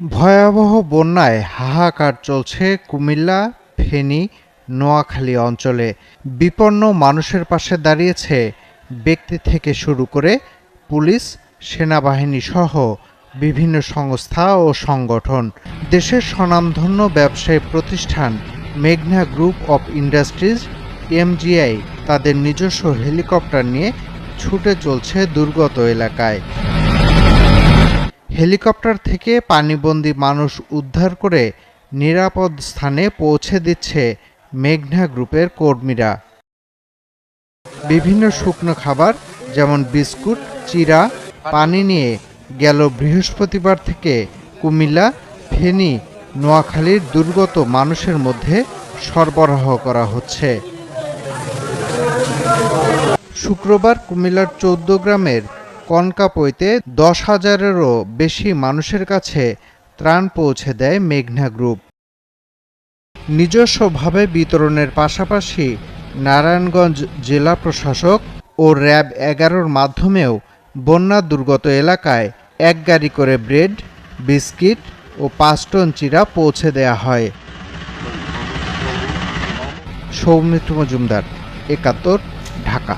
ভয়াবহ বন্যায় হাহাকার চলছে কুমিল্লা, ফেনী, নোয়াখালী অঞ্চলে। বিপন্ন মানুষের পাশে দাঁড়িয়েছে ব্যক্তি থেকে শুরু করে পুলিশ, সেনাবাহিনী সহ বিভিন্ন সংস্থা ও সংগঠন। দেশের স্বনামধন্য ব্যবসায়ী প্রতিষ্ঠান মেঘনা গ্রুপ অফ ইন্ডাস্ট্রিজ, এমজিআই, তাদের নিজস্ব হেলিকপ্টার নিয়ে ছুটে চলছে দুর্গত এলাকায়। হেলিকপ্টার থেকে পানিবন্দী মানুষ উদ্ধার করে নিরাপদ স্থানে পৌঁছে দিচ্ছে মেঘনা গ্রুপের কর্মীরা। বিভিন্ন শুকনো খাবার, যেমন বিস্কুট, চিরা, পানি নিয়ে গেল বৃহস্পতিবার থেকে কুমিল্লা, ফেনী, নোয়াখালীর দুর্গত মানুষের মধ্যে সরবরাহ করা হচ্ছে। শুক্রবার কুমিল্লার চৌদ্দ গ্রামের কনকাপইতে দশ হাজারেরও বেশি মানুষের কাছে ত্রাণ পৌঁছে দেয় মেঘনা গ্রুপ। নিজস্বভাবে বিতরণের পাশাপাশি নারায়ণগঞ্জ জেলা প্রশাসক ও র্যাব এগারোর মাধ্যমেও বন্যা দুর্গত এলাকায় এক গাড়ি করে ব্রেড, বিস্কিট ও পাঁচ টন চিরা পৌঁছে দেয়া হয়। সৌমিত্র মজুমদার, একাত্তর, ঢাকা।